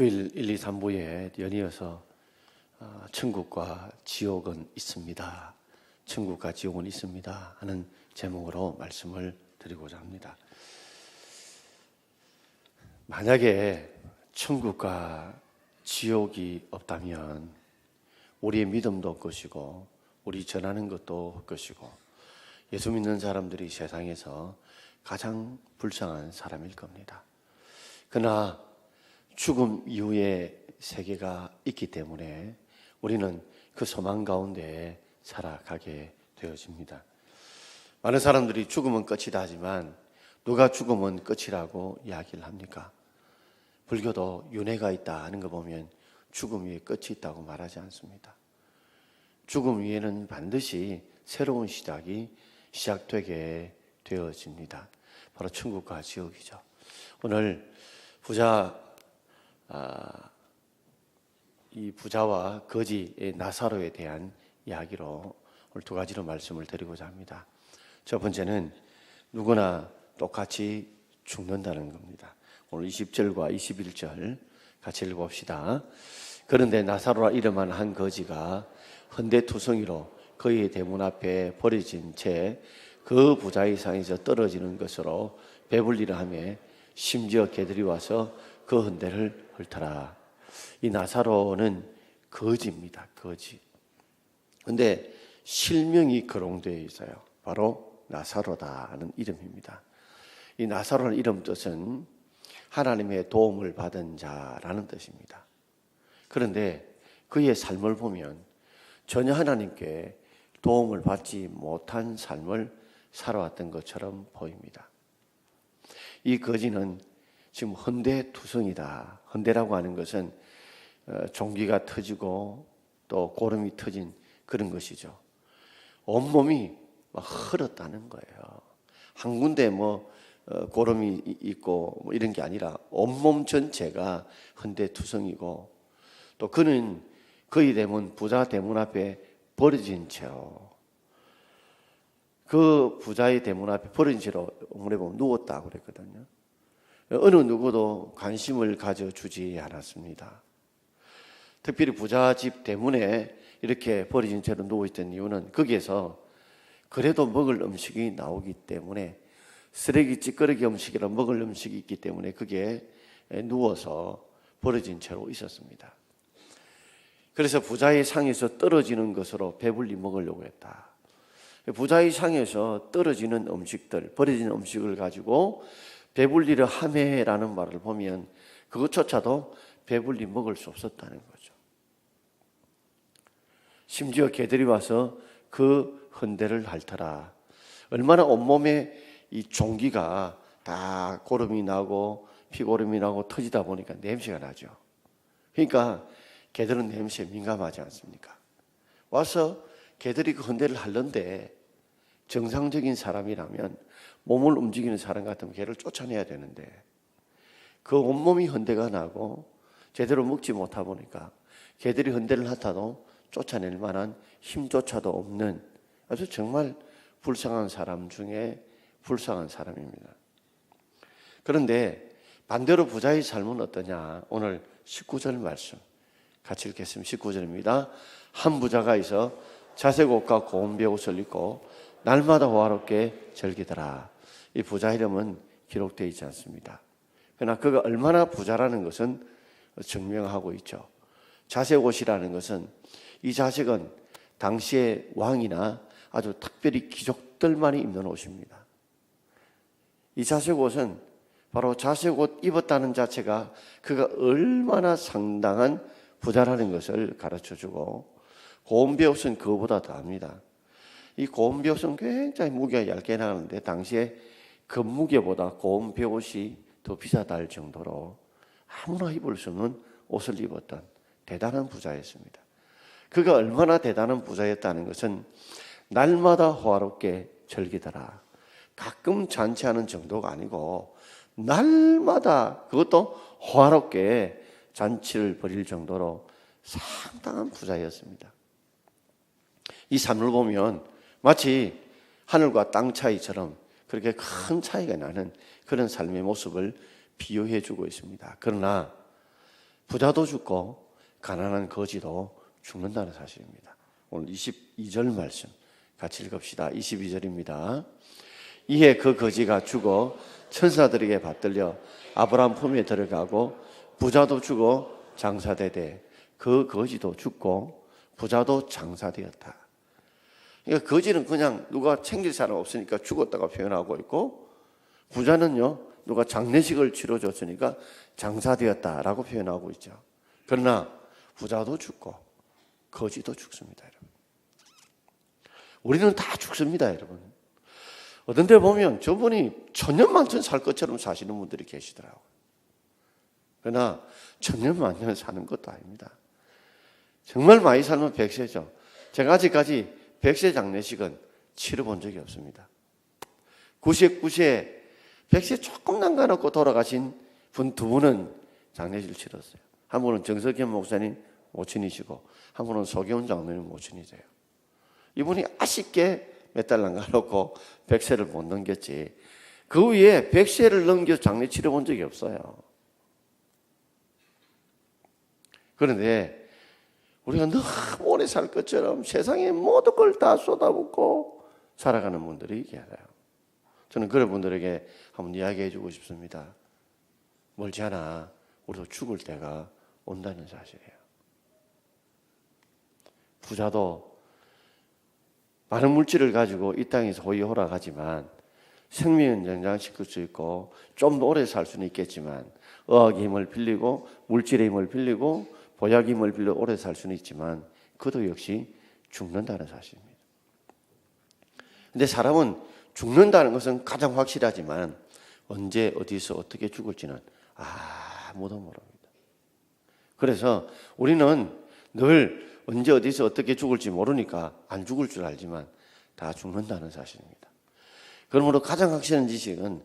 주일 1, 2, 3부에 연이어서 어, 천국과 지옥은 있습니다. 천국과 지옥은 있습니다. 하는 제목으로 말씀을 드리고자 합니다. 만약에 천국과 지옥이 없다면 우리의 믿음도 것이고 우리 전하는 것도 것이고 예수 믿는 사람들이 세상에서 가장 불쌍한 사람일 겁니다. 그러나 죽음 이후의 세계가 있기 때문에 우리는 그 소망 가운데 살아가게 되어집니다. 많은 사람들이 죽음은 끝이다 하지만 누가 죽음은 끝이라고 이야기를 합니까? 불교도 윤회가 있다 하는 거 보면 죽음 위에 끝이 있다고 말하지 않습니다. 죽음 위에는 반드시 새로운 시작이 시작되게 되어집니다. 바로 천국과 지옥이죠. 오늘 부자 아, 이 부자와 거지의 나사로에 대한 이야기로 오늘 두 가지로 말씀을 드리고자 합니다. 첫 번째는 누구나 똑같이 죽는다는 겁니다. 오늘 20절과 21절 같이 읽어봅시다. 그런데 나사로라 이름한 한 거지가 헌대투성이로 그의 대문 앞에 버려진 채 그 부자의 상에서 떨어지는 것으로 배불리를 하며 심지어 개들이 와서 그 헌대를 훑어라. 이 나사로는 거지입니다. 거지. 근데 실명이 거론되어 있어요. 바로 나사로다는 이름입니다. 이 나사로는 이름 뜻은 하나님의 도움을 받은 자라는 뜻입니다. 그런데 그의 삶을 보면 전혀 하나님께 도움을 받지 못한 삶을 살아왔던 것처럼 보입니다. 이 거지는 지금 헌대 투성이다. 헌대라고 하는 것은 어, 종기가 터지고 또 고름이 터진 그런 것이죠. 온몸이 막 흐렸다는 거예요. 한 군데 뭐 어, 고름이 있고 뭐 이런 게 아니라 온몸 전체가 헌대투성이고 또 그는 거의 대문 부자 대문 앞에 버려진 채로 그 부자의 대문 앞에 버려진 채로 오래 보면 누웠다고 그랬거든요. 어느 누구도 관심을 가져주지 않았습니다. 특별히 부자 집 대문에 이렇게 버려진 채로 누워있던 이유는 거기에서 그래도 먹을 음식이 나오기 때문에 쓰레기 찌꺼기 음식이라 먹을 음식이 있기 때문에 그게 누워서 버려진 채로 있었습니다. 그래서 부자의 상에서 떨어지는 것으로 배불리 먹으려고 했다. 부자의 상에서 떨어지는 음식들, 버려진 음식을 가지고 배불리를 하매라는 말을 보면 그것조차도 배불리 먹을 수 없었다는 거죠. 심지어 개들이 와서 그 헌대를 핥더라. 얼마나 온몸에 이 종기가 다 고름이 나고 피고름이 나고 터지다 보니까 냄새가 나죠. 그러니까 개들은 냄새에 민감하지 않습니까? 와서 개들이 그 헌대를 핥는데 정상적인 사람이라면 몸을 움직이는 사람 같으면 개를 쫓아내야 되는데 그 온몸이 헌대가 나고 제대로 먹지 못하 보니까 개들이 헌대를 핥아도 쫓아낼 만한 힘조차도 없는 아주 정말 불쌍한 사람 중에 불쌍한 사람입니다. 그런데 반대로 부자의 삶은 어떠냐? 오늘 19절 말씀 같이 읽겠습니다. 19절입니다. 한 부자가 있어 자색 옷과 고운 배옷을 입고 날마다 호화롭게 즐기더라. 이 부자 이름은 기록되어 있지 않습니다. 그러나 그가 얼마나 부자라는 것은 증명하고 있죠. 자색 옷이라는 것은 이 자색은 당시의 왕이나 아주 특별히 귀족들만이 입는 옷입니다. 이 자색 옷은 바로 자색 옷 입었다는 자체가 그가 얼마나 상당한 부자라는 것을 가르쳐 주고 고운 배 옷은 그보다 더합니다. 이 고운 벼옷은 굉장히 무게가 얇게 나가는데 당시에 금무게보다 고운 벼옷이 더 비싸다 할 정도로 아무나 입을 수 없는 옷을 입었던 대단한 부자였습니다. 그가 얼마나 대단한 부자였다는 것은 날마다 호화롭게 즐기더라. 가끔 잔치하는 정도가 아니고 날마다 그것도 호화롭게 잔치를 벌일 정도로 상당한 부자였습니다. 이 삶을 보면 마치 하늘과 땅 차이처럼 그렇게 큰 차이가 나는 그런 삶의 모습을 비유해 주고 있습니다. 그러나 부자도 죽고 가난한 거지도 죽는다는 사실입니다. 오늘 22절 말씀 같이 읽읍시다. 22절입니다. 이에 그 거지가 죽어 천사들에게 받들려 아브라함 품에 들어가고 부자도 죽어 장사되되 그 거지도 죽고 부자도 장사되었다. 그러니까 거지는 그냥 누가 챙길 사람 없으니까 죽었다가 표현하고 있고 부자는요 누가 장례식을 치러줬으니까 장사되었다라고 표현하고 있죠. 그러나 부자도 죽고 거지도 죽습니다, 여러분. 우리는 다 죽습니다, 여러분. 어떤 데 보면 저분이 천년만년 살 것처럼 사시는 분들이 계시더라고요. 그러나 천년만년 사는 것도 아닙니다. 정말 많이 살면 백세죠. 제가 아직까지 백세 장례식은 치러본 적이 없습니다. 99세, 백세 조금 남겨놓고 돌아가신 분 두 분은 장례식을 치렀어요. 한 분은 정석현 목사님 모친이시고, 한 분은 소경훈 장로님 모친이세요. 이분이 아쉽게 몇 달 남겨놓고 백세를 못 넘겼지. 그 위에 백세를 넘겨 장례 치러본 적이 없어요. 그런데 우리가 너무 오래 살 것처럼 세상의 모든 걸 다 쏟아붓고 살아가는 분들이 계세요. 저는 그런 분들에게 한번 이야기해 주고 싶습니다. 멀지 않아 우리도 죽을 때가 온다는 사실이에요. 부자도 많은 물질을 가지고 이 땅에서 호의호락하지만 생명은 연장시킬 수 있고 좀 더 오래 살 수는 있겠지만 의학의 힘을 빌리고 물질의 힘을 빌리고 보약의 힘을 빌려 오래 살 수는 있지만 그도 역시 죽는다는 사실입니다. 근데 사람은 죽는다는 것은 가장 확실하지만 언제 어디서 어떻게 죽을지는 아무도 모릅니다. 그래서 우리는 늘 언제 어디서 어떻게 죽을지 모르니까 안 죽을 줄 알지만 다 죽는다는 사실입니다. 그러므로 가장 확실한 지식은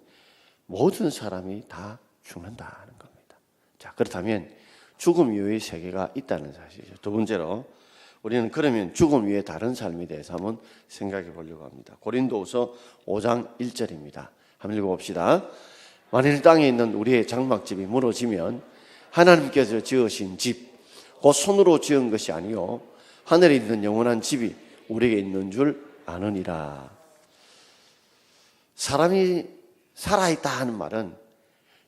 모든 사람이 다 죽는다는 겁니다. 자, 그렇다면 죽음 이후의 세계가 있다는 사실이죠. 두 번째로 우리는 그러면 죽음 위에 다른 삶에 대해서 한번 생각해 보려고 합니다. 고린도후서 5장 1절입니다. 한번 읽어봅시다. 만일 땅에 있는 우리의 장막집이 무너지면 하나님께서 지으신 집, 곧 손으로 지은 것이 아니요 하늘에 있는 영원한 집이 우리에게 있는 줄 아느니라. 사람이 살아있다 하는 말은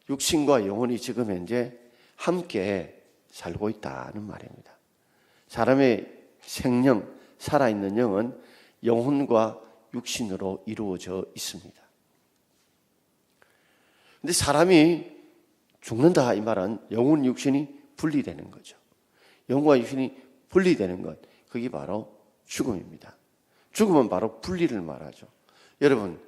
육신과 영혼이 지금 현재 함께 살고 있다는 말입니다. 사람의 생명, 살아있는 영은 영혼과 육신으로 이루어져 있습니다. 근데 사람이 죽는다 이 말은 영혼, 육신이 분리되는 거죠. 영과 육신이 분리되는 것, 그게 바로 죽음입니다. 죽음은 바로 분리를 말하죠. 여러분,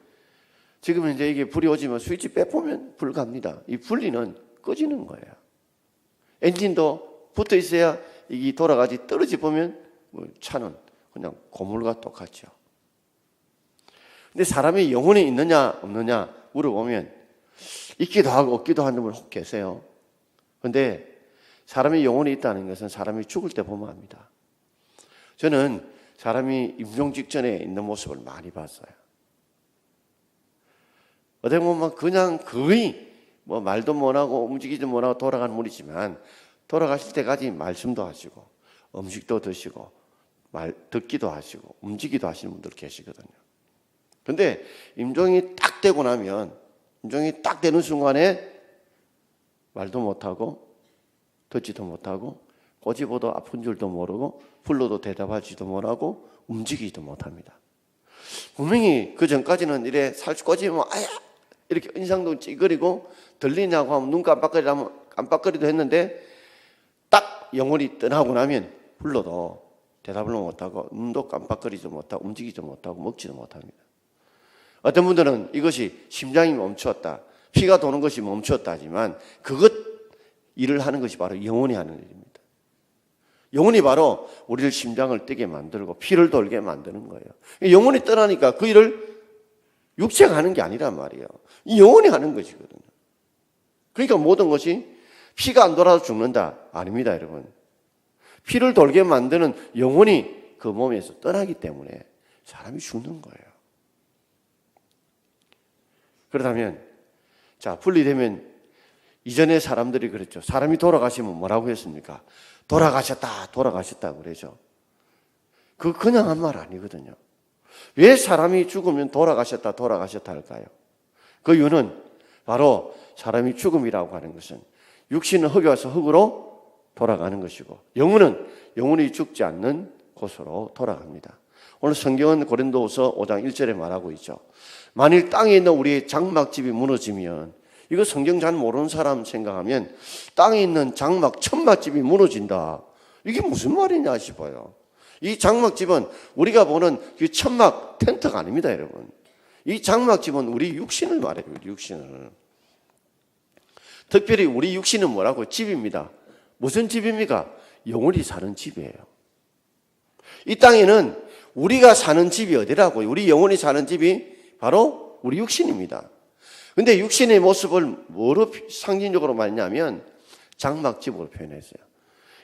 지금 이제 이게 불이 오지만 스위치 빼보면 불 갑니다. 이 분리는 꺼지는 거예요. 엔진도 붙어 있어야 이게 돌아가지 떨어지 보면 뭐 차는 그냥 고물과 똑같죠. 근데 사람이 영혼이 있느냐 없느냐 물어보면 있기도 하고 없기도 하는 분 혹 계세요. 근데 사람이 영혼이 있다는 것은 사람이 죽을 때 보면 압니다. 저는 사람이 임종 직전에 있는 모습을 많이 봤어요. 어떻게 보면 그냥 거의 뭐 말도 못하고 움직이도 못하고 돌아가는 분이지만 돌아가실 때까지 말씀도 하시고 음식도 드시고 말 듣기도 하시고 움직이도 하시는 분들 계시거든요. 근데 임종이 딱 되고 나면 임종이 딱 되는 순간에 말도 못하고 듣지도 못하고 꼬집어도 아픈 줄도 모르고 불러도 대답하지도 못하고 움직이지도 못합니다. 분명히 그 전까지는 이래 살 꼬집으면 아야 이렇게 인상도 찌그리고 들리냐고 하면 눈 깜빡거리라면 깜빡거리도 했는데 딱 영혼이 떠나고 나면 불러도 대답을 못하고 눈도 깜빡거리지 못하고 움직이지 못하고 먹지도 못합니다. 어떤 분들은 이것이 심장이 멈추었다. 피가 도는 것이 멈추었다 하지만 그것 일을 하는 것이 바로 영혼이 하는 일입니다. 영혼이 바로 우리를 심장을 뛰게 만들고 피를 돌게 만드는 거예요. 영혼이 떠나니까 그 일을 육체가 하는 게 아니란 말이에요. 이 영혼이 하는 것이거든요. 그러니까 모든 것이 피가 안 돌아서 죽는다. 아닙니다, 여러분. 피를 돌게 만드는 영혼이 그 몸에서 떠나기 때문에 사람이 죽는 거예요. 그렇다면, 자, 분리되면 이전에 사람들이 그랬죠. 사람이 돌아가시면 뭐라고 했습니까? 돌아가셨다, 돌아가셨다 그러죠. 그 그냥 한 말 아니거든요. 왜 사람이 죽으면 돌아가셨다, 돌아가셨다 할까요? 그 이유는 바로 사람이 죽음이라고 하는 것은 육신은 흙에 와서 흙으로 돌아가는 것이고 영혼은 영혼이 죽지 않는 곳으로 돌아갑니다. 오늘 성경은 고린도후서 5장 1절에 말하고 있죠. 만일 땅에 있는 우리의 장막집이 무너지면 이거 성경 잘 모르는 사람 생각하면 땅에 있는 장막 천막집이 무너진다. 이게 무슨 말이냐 싶어요. 이 장막집은 우리가 보는 그 천막 텐트가 아닙니다, 여러분. 이 장막집은 우리 육신을 말해요, 육신을. 특별히 우리 육신은 뭐라고? 집입니다. 무슨 집입니까? 영원히 사는 집이에요. 이 땅에는 우리가 사는 집이 어디라고요? 우리 영혼이 사는 집이 바로 우리 육신입니다. 근데 육신의 모습을 뭐로 상징적으로 말하냐면 장막집으로 표현했어요.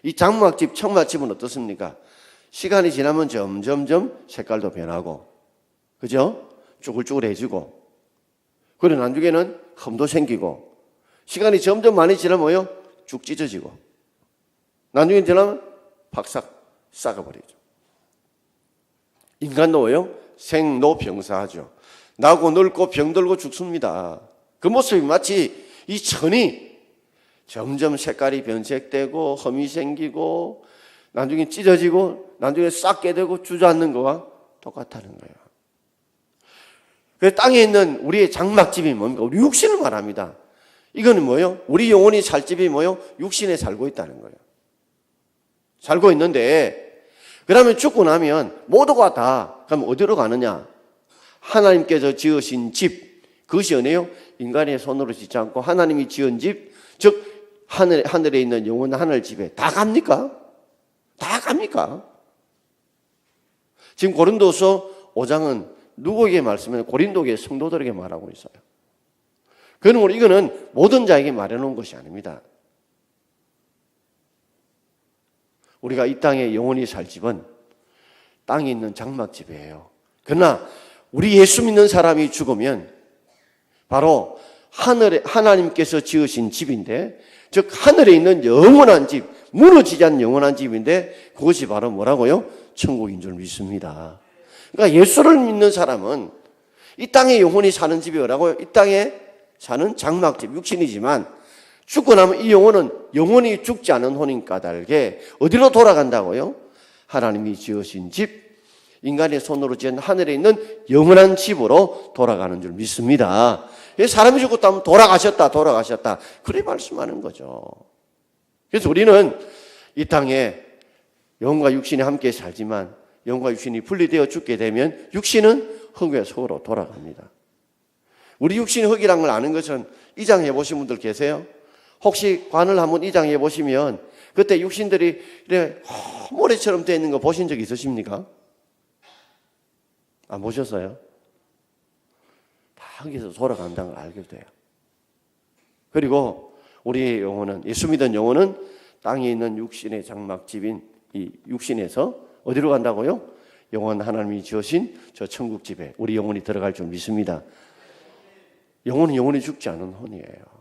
이 장막집, 청막집은 어떻습니까? 시간이 지나면 점점점 색깔도 변하고, 그죠? 쭈글쭈글해지고, 그리고 나중에는 흠도 생기고, 시간이 점점 많이 지나면 뭐요? 쭉 찢어지고, 나중에 지나면 박삭 싹아버리죠. 인간도 뭐요? 생로병사하죠. 나고 늙고 병들고 죽습니다. 그 모습이 마치 이 천이 점점 색깔이 변색되고 험이 생기고 나중에 찢어지고 나중에 싹게 되고 주저앉는 거와 똑같다는 거예요. 그 땅에 있는 우리의 장막집이 뭡니까? 우리 육신을 말합니다. 이거는 뭐요? 우리 영혼이 살 집이 뭐요? 육신에 살고 있다는 거예요. 살고 있는데 그러면 죽고 나면 모두가 다 그럼 어디로 가느냐? 하나님께서 지으신 집 그것이 어네요? 인간의 손으로 짓지 않고 하나님이 지은 집, 즉 하늘 하늘에 있는 영원한 하늘 집에 다 갑니까? 다 갑니까? 지금 고린도서 5장은 누구에게 말씀해? 고린도계 성도들에게 말하고 있어요. 그러므로 이거는 모든 자에게 말해놓은 것이 아닙니다. 우리가 이 땅에 영원히 살 집은 땅에 있는 장막집이에요. 그러나 우리 예수 믿는 사람이 죽으면 바로 하늘에 하나님께서 지으신 집인데 즉 하늘에 있는 영원한 집, 무너지지 않는 영원한 집인데 그것이 바로 뭐라고요? 천국인 줄 믿습니다. 그러니까 예수를 믿는 사람은 이 땅에 영혼이 사는 집이 뭐라고요? 이 땅에 사는 장막집, 육신이지만 죽고 나면 이 영혼은 영원히 죽지 않은 혼인 까닭에 어디로 돌아간다고요? 하나님이 지으신 집, 인간의 손으로 지은 하늘에 있는 영원한 집으로 돌아가는 줄 믿습니다. 사람이 죽었다 하면 돌아가셨다, 돌아가셨다. 그래 말씀하는 거죠. 그래서 우리는 이 땅에 영과 육신이 함께 살지만 영과 육신이 분리되어 죽게 되면 육신은 흙의 속으로 돌아갑니다. 우리 육신이 흙이란 걸 아는 것은 이장해 보신 분들 계세요? 혹시 관을 한번 이장해 보시면 그때 육신들이 모래처럼 되어 있는 거 보신 적 있으십니까? 안 보셨어요? 다 거기서 돌아간다는 걸 알게 돼요. 그리고 우리의 영혼은 예수 믿은 영혼은 땅에 있는 육신의 장막집인 이 육신에서 어디로 간다고요? 영원 하나님이 지으신 저 천국 집에 우리 영혼이 들어갈 줄 믿습니다. 영혼은 영혼이 죽지 않은 혼이에요.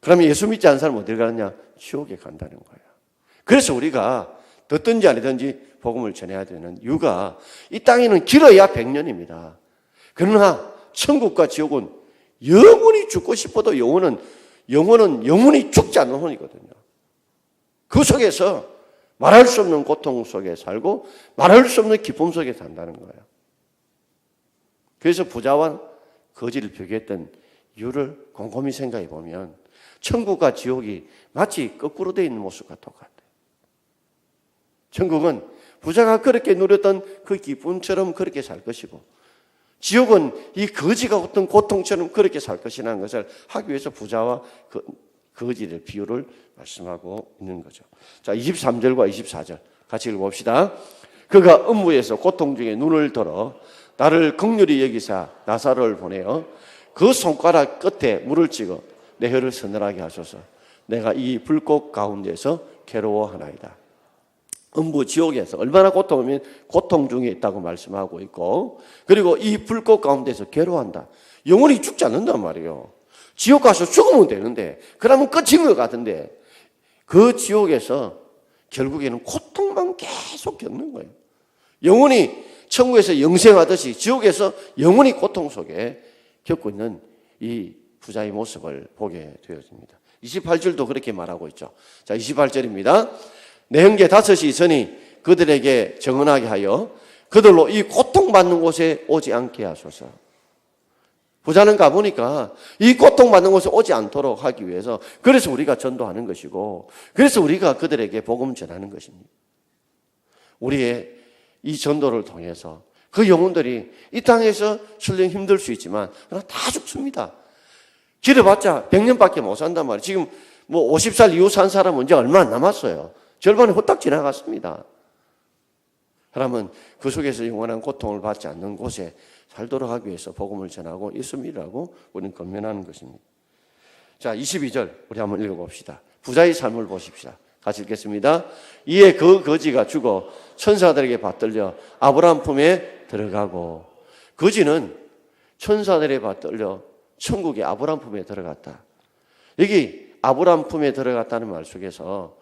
그러면 예수 믿지 않는 사람은 어디 가느냐? 지옥에 간다는 거예요. 그래서 우리가 듣든지 아니든지 복음을 전해야 되는 이유가 이 땅에는 길어야 100년입니다. 그러나 천국과 지옥은 영원히 죽고 싶어도 영혼은 영혼은 영원히 죽지 않는 혼이거든요. 그 속에서 말할 수 없는 고통 속에 살고 말할 수 없는 기쁨 속에 산다는 거예요. 그래서 부자와 거지를 비교했던 이유를 곰곰이 생각해 보면 천국과 지옥이 마치 거꾸로 되어 있는 모습과 똑같아요. 천국은 부자가 그렇게 누렸던 그 기쁨처럼 그렇게 살 것이고 지옥은 이 거지가 어떤 고통처럼 그렇게 살 것이라는 것을 하기 위해서 부자와 그, 거지의 비유를 말씀하고 있는 거죠. 자, 23절과 24절 같이 읽어봅시다. 그가 업무에서 고통 중에 눈을 들어 나를 극률히 여기사 나사를 보내어 그 손가락 끝에 물을 찍어 내 혀를 서늘하게 하소서. 내가 이 불꽃 가운데서 괴로워하나이다. 음부 지옥에서 얼마나 고통하면 고통 중에 있다고 말씀하고 있고 그리고 이 불꽃 가운데서 괴로워한다. 영원히 죽지 않는단 말이에요. 지옥 가서 죽으면 되는데, 그러면 끝인 것 같은데, 그 지옥에서 결국에는 고통만 계속 겪는 거예요. 영원히 천국에서 영생하듯이 지옥에서 영원히 고통 속에 겪고 있는 이 부자의 모습을 보게 되어집니다. 28절도 그렇게 말하고 있죠. 자, 28절입니다. 내 형제 다섯이 있으니 그들에게 정언하게 하여 그들로 이 고통받는 곳에 오지 않게 하소서. 부자는 가보니까 이 고통받는 곳에 오지 않도록 하기 위해서 그래서 우리가 전도하는 것이고 그래서 우리가 그들에게 복음 전하는 것입니다. 우리의 이 전도를 통해서 그 영혼들이 이 땅에서 설령 힘들 수 있지만 그러나 다 죽습니다. 길어봤자 100년밖에 못 산단 말이에요. 지금 뭐 50살 이후 산 사람은 이제 얼마 안 남았어요. 절반이 후딱 지나갔습니다. 사람은 그 속에서 영원한 고통을 받지 않는 곳에 살도록 하기 위해서 복음을 전하고 있음이라고 우리는 건면하는 것입니다. 자, 22절 우리 한번 읽어봅시다. 부자의 삶을 보십시다. 같이 읽겠습니다. 이에 그 거지가 죽어 천사들에게 받들려 아브라함 품에 들어가고 거지는 천사들에게 받들려 천국의 아브라함 품에 들어갔다. 여기 아브라함 품에 들어갔다는 말 속에서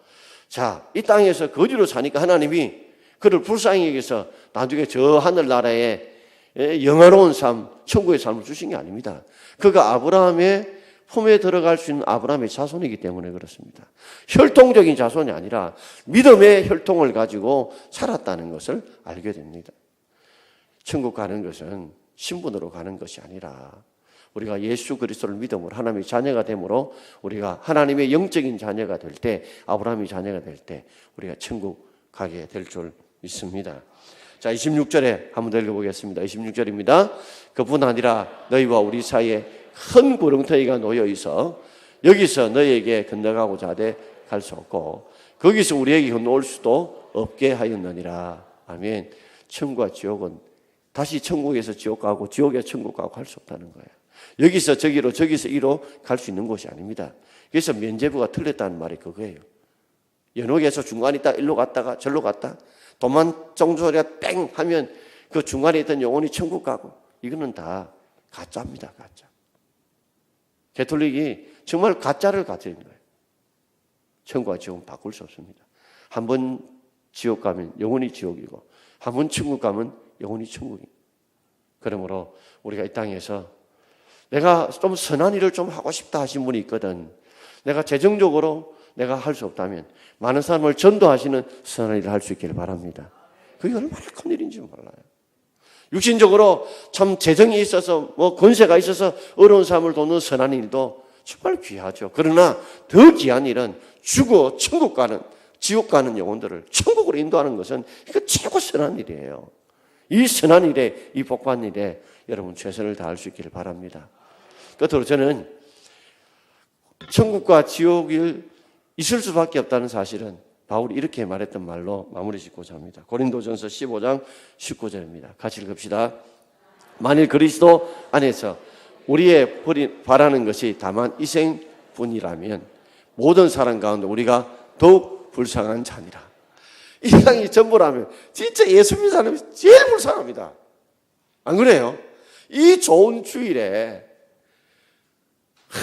자, 이 땅에서 거지로 사니까 하나님이 그를 불쌍히 여기서 나중에 저 하늘나라에 영화로운 삶, 천국의 삶을 주신 게 아닙니다. 그가 아브라함의 품에 들어갈 수 있는 아브라함의 자손이기 때문에 그렇습니다. 혈통적인 자손이 아니라 믿음의 혈통을 가지고 살았다는 것을 알게 됩니다. 천국 가는 것은 신분으로 가는 것이 아니라 우리가 예수 그리스도를 믿음으로 하나님의 자녀가 되므로 우리가 하나님의 영적인 자녀가 될 때 아브라함의 자녀가 될 때 우리가 천국 가게 될 줄 믿습니다. 자, 26절에 한번 더 읽어보겠습니다. 26절입니다. 그뿐 아니라 너희와 우리 사이에 큰 구렁텅이가 놓여 있어 여기서 너희에게 건너가고자 하되 갈 수 없고 거기서 우리에게 건너올 수도 없게 하였느니라. 아멘. 천국과 지옥은 다시 천국에서 지옥 가고 지옥에서 천국 가고 할 수 없다는 거예요. 여기서 저기로 저기서 이로 갈 수 있는 곳이 아닙니다. 그래서 면제부가 틀렸다는 말이 그거예요. 연옥에서 중간에 있다 일로 갔다가 절로 갔다 도만 정소리가 뺑 하면 그 중간에 있던 영혼이 천국 가고 이거는 다 가짜입니다. 가짜. 개톨릭이 정말 가짜를 가지는 거예요. 천국과 지옥은 바꿀 수 없습니다. 한 번 지옥 가면 영원히 지옥이고 한 번 천국 가면 영원히 천국입니다. 그러므로 우리가 이 땅에서 내가 좀 선한 일을 좀 하고 싶다 하신 분이 있거든. 내가 재정적으로 내가 할 수 없다면 많은 사람을 전도하시는 선한 일을 할 수 있기를 바랍니다. 그게 얼마나 큰 일인지 몰라요. 육신적으로 참 재정이 있어서 뭐 권세가 있어서 어려운 사람을 돕는 선한 일도 정말 귀하죠. 그러나 더 귀한 일은 죽어 천국 가는 지옥 가는 영혼들을 천국으로 인도하는 것은 이거 최고 선한 일이에요. 이 선한 일에 이 복받 일에 여러분 최선을 다할 수 있기를 바랍니다. 끝으로 저는 천국과 지옥을 있을 수밖에 없다는 사실은 바울이 이렇게 말했던 말로 마무리 짓고자 합니다. 고린도전서 15장 19절입니다. 같이 읽읍시다. 만일 그리스도 안에서 우리의 바라는 것이 다만 이생뿐이라면 모든 사람 가운데 우리가 더욱 불쌍한 자니라. 이 세상이 전부라면 진짜 예수 믿는 사람이 제일 불쌍합니다. 안 그래요? 이 좋은 주일에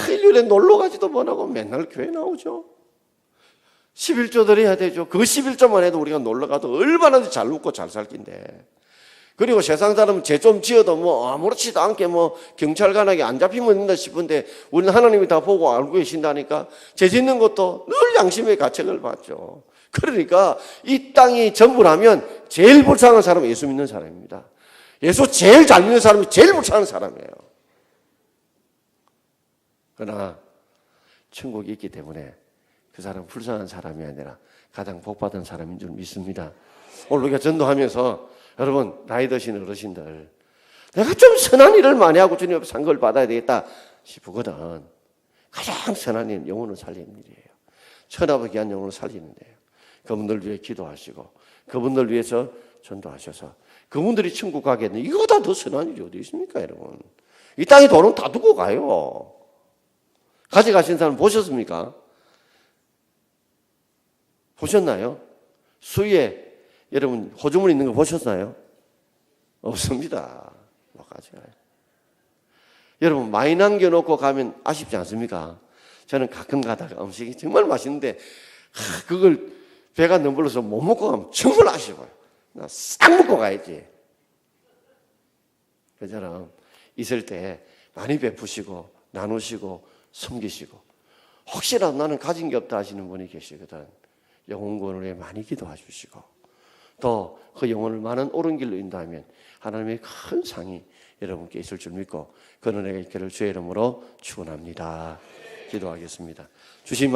일요일에 놀러 가지도 못하고 맨날 교회 나오죠. 11조 드려야 되죠. 그 11조만 해도 우리가 놀러 가도 얼마나 잘 웃고 잘 살 긴데. 그리고 세상 사람 죄좀 지어도 뭐 아무렇지도 않게 뭐 경찰관에게 안 잡히면 된다 싶은데 우리는 하나님이 다 보고 알고 계신다니까 죄 짓는 것도 늘 양심의 가책을 받죠. 그러니까 이 땅이 전부라면 제일 불쌍한 사람은 예수 믿는 사람입니다. 예수 제일 잘 믿는 사람이 제일 불쌍한 사람이에요. 그러나 천국이 있기 때문에 그 사람은 불쌍한 사람이 아니라 가장 복받은 사람인 줄 믿습니다. 오늘 우리가 전도하면서 여러분 나이 드신 어르신들 내가 좀 선한 일을 많이 하고 주님 앞에 상급을 받아야 되겠다 싶거든. 가장 선한 일 영혼을 살리는 일이에요. 천하고 귀한 영혼을 살리는 데요. 그분들 위해 기도하시고 그분들 위해서 전도하셔서 그분들이 천국 가겠네. 이거보다 더 선한 일이 어디 있습니까, 여러분? 이 땅에 돈은 다 두고 가요. 가져가신 사람 보셨습니까? 보셨나요? 수위에 여러분 호주물 있는 거 보셨나요? 없습니다. 못 가져가요. 여러분 많이 남겨놓고 가면 아쉽지 않습니까? 저는 가끔 가다가 음식이 정말 맛있는데 하, 그걸 배가 너불러서 못 먹고 가면 정말 아쉬워요. 나 싹 먹고 가야지. 그처럼 있을 때 많이 베푸시고 나누시고 섬기시고 혹시라도 나는 가진 게 없다 하시는 분이 계시거든. 영혼권을 위해 많이 기도해 주시고 또 그 영혼을 많은 옳은 길로 인도하면 하나님의 큰 상이 여러분께 있을 줄 믿고 그 은혜가 있기를 주의 이름으로 축원합니다. 기도하겠습니다. 주신